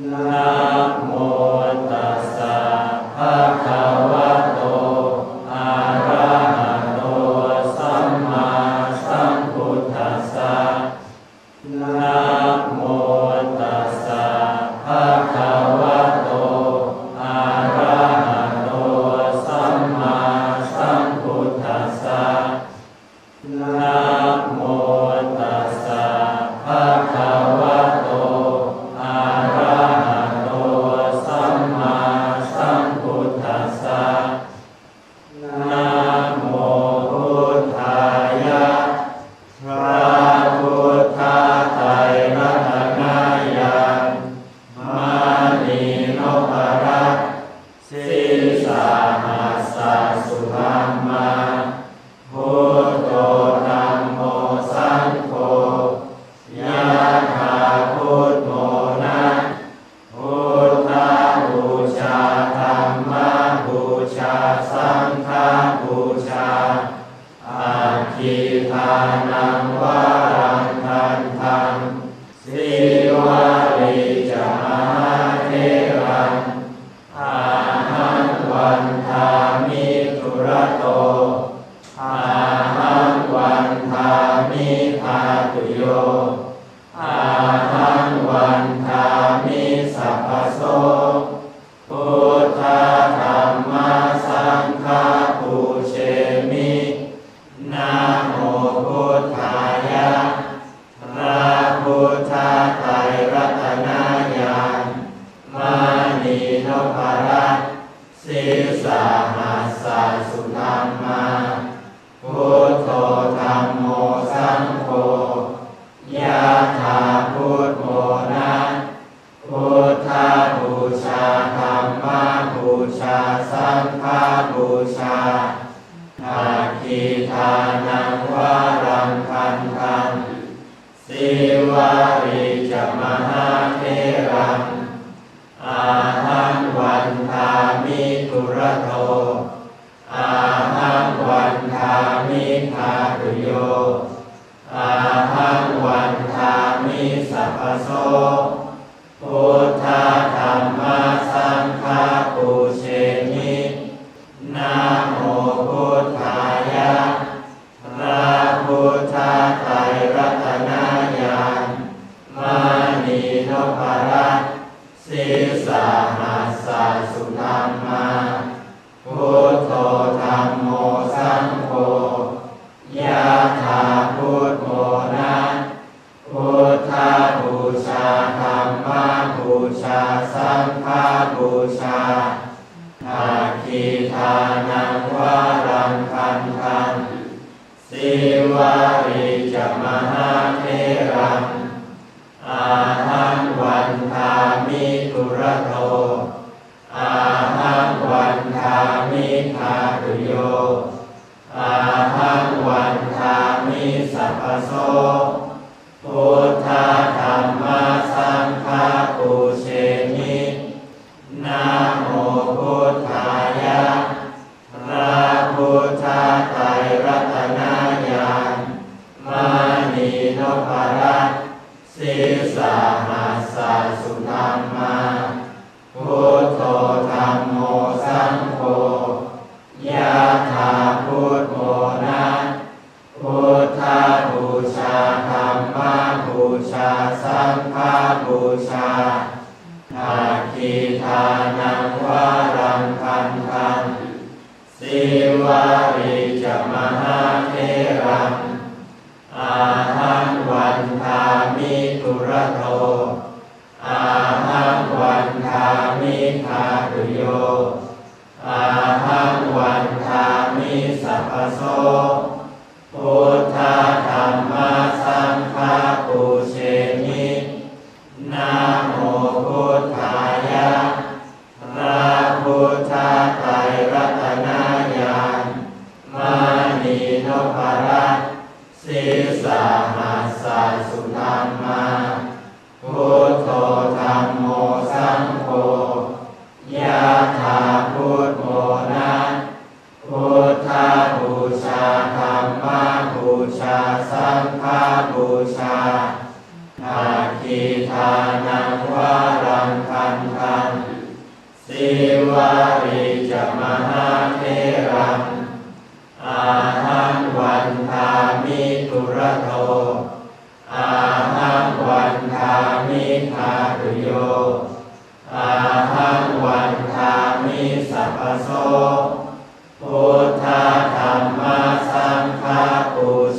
Nam Mô Oh, ริจมหา สหัสสะสุธรรมาพุทโธธรรมโมสังโฆยะถาพุทโมนะพุทธาบูชาธรรมาบูชาสังฆาบูชาภาคีทานังวารังคันธังสิวาริจมหาเท ระโตอาหังวันทามิทาตุโยอาหังวันทามิสัพพโสพุทธธรรมสังฆา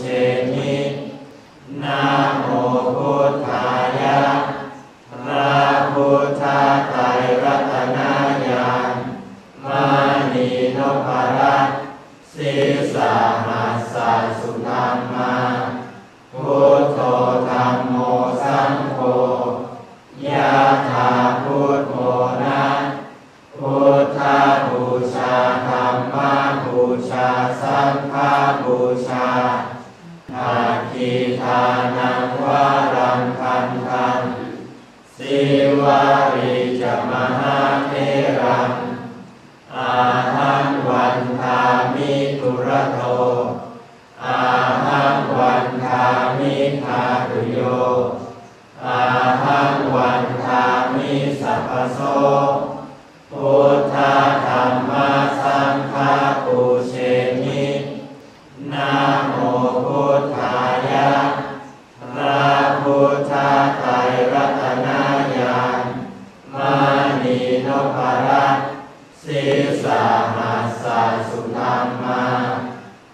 છે. Tua นพรัตสีสาหัสสะสุธรรมา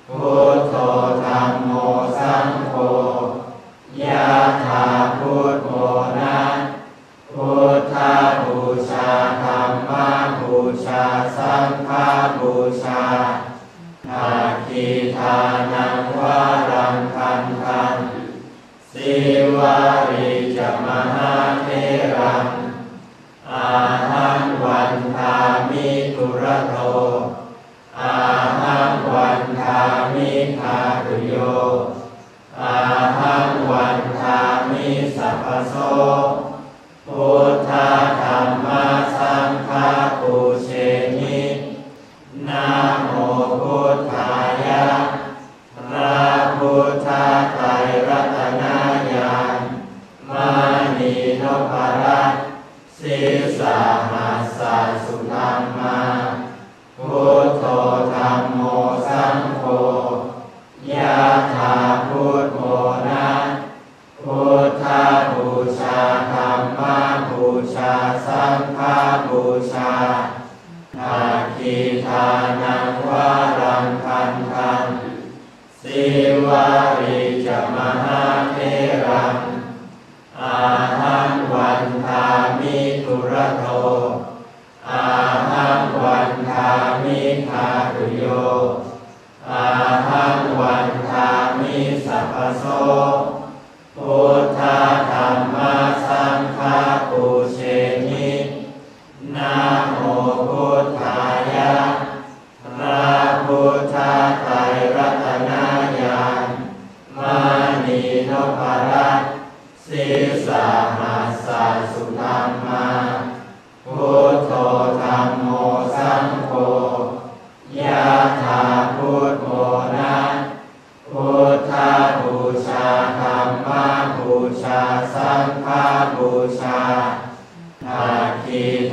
พุทโธธรรมโมสังโฆยะถาพุทโณนพุทธาบูชาธรรมาบูชาสังฆาบูชาภาคีทานังวารังคันธันสีวาริจมหาเทรัง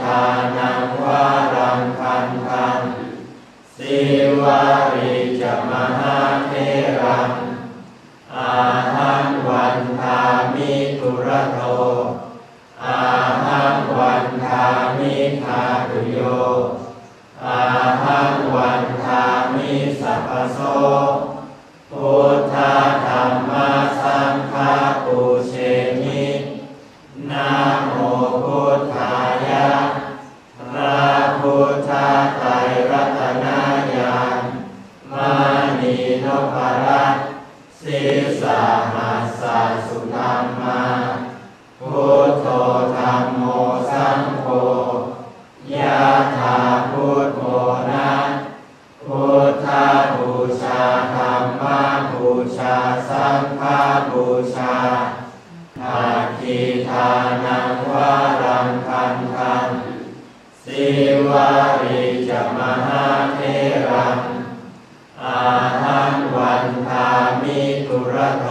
ทานังวารังคันธังสิวา รัตนายานมานีนพรัตสิสาหัสสาสุธรรมาพุทโธธรรมโมสังโฆยะถาพุทโมนะพุทธาบูชาธรรมาบูชาสังฆาบูชาภาคีทานังวารังคันธังสิวา รังอาหังวันทามิตุระโท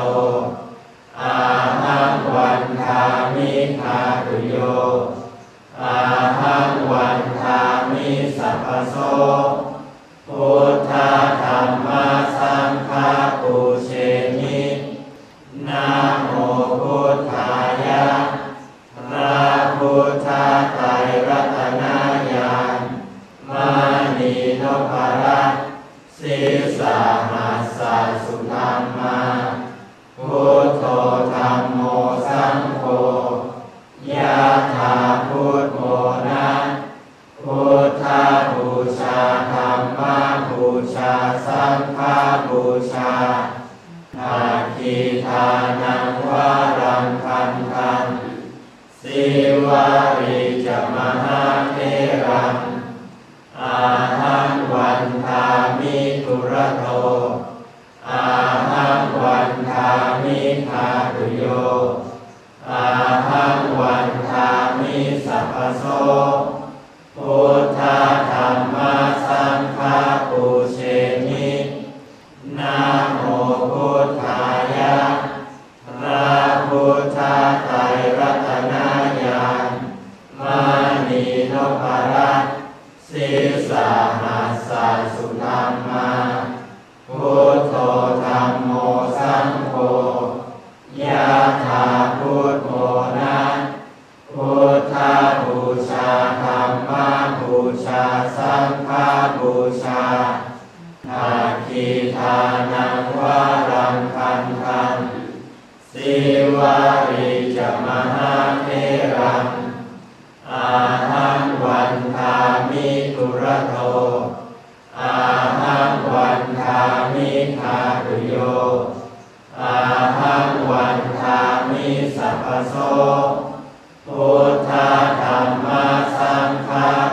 สัพพโสพุทธธรรม งฆบูชาอาคีทานังวารังคันธังสิวาริจมหาเทรังอาหังวันทามิตุระโทอาหังวันทามิทาตุโยอาหังวันทามิสัพพโสพุทธธรรมสังฆา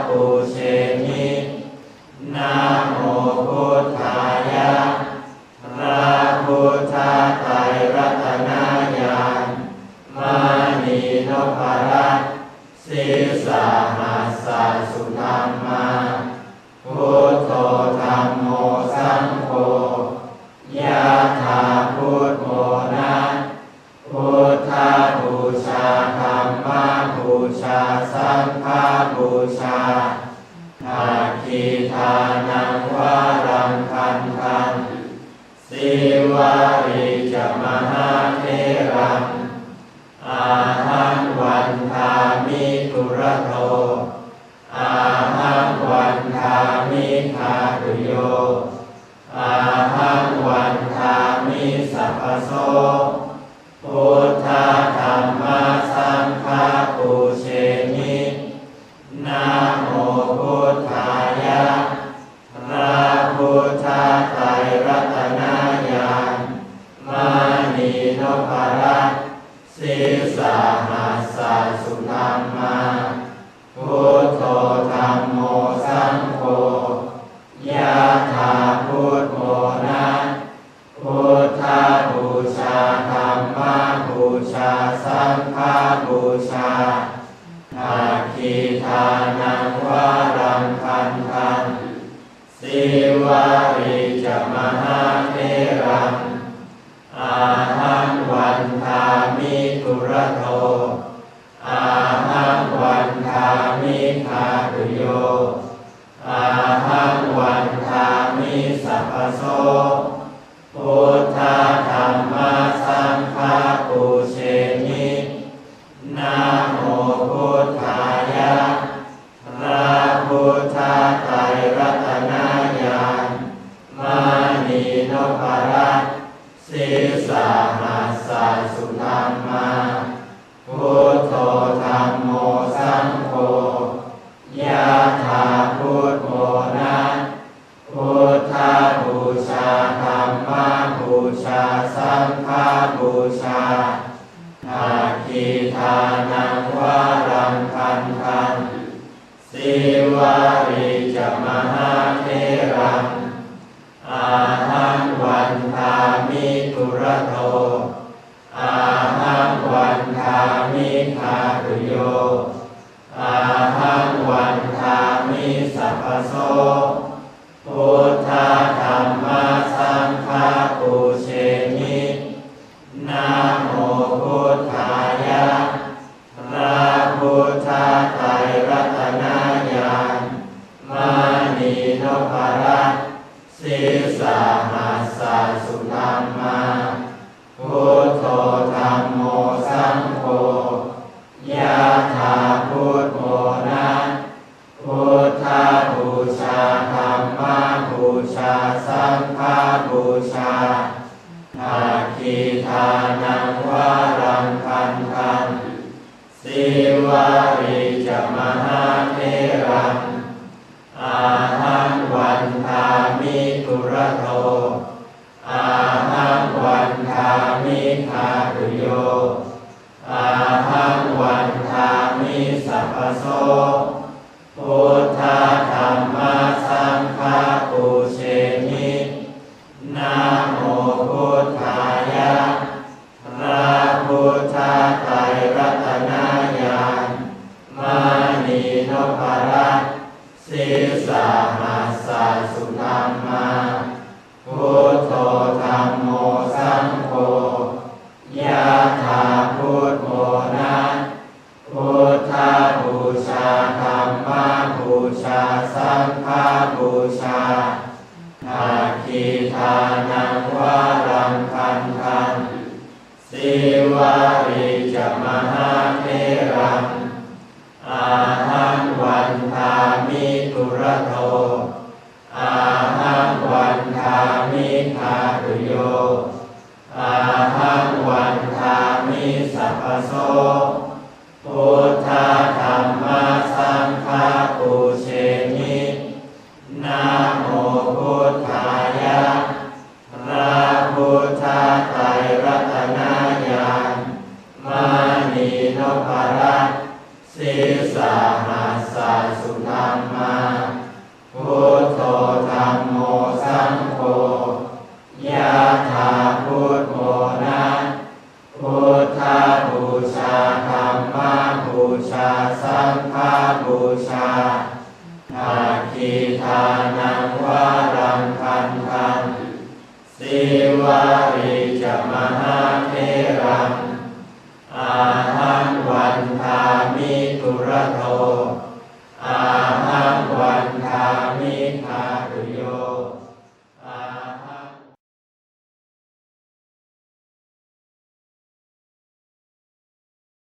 มมาพุทโธธรรมโมสังโฆยะถาพุทโมนะพุทธาบูชาธรรมาบูชาสังฆาบูชาอาคีทานังวารังคันธังสิวา ชาอาคีทานังวารังคันทังสิวา วาริจมห สิสาหัสสะสุธรรมาพุทโธธรรมโมสังโฆยะถาพุทโมนะพุทธาบูชาธรรมาบูชาสังฆาบูชาภาคีทานังวารังคันธันสิวาริจมหาเทรัง นิธาตุโยอาหังวันทามิสัพพโซ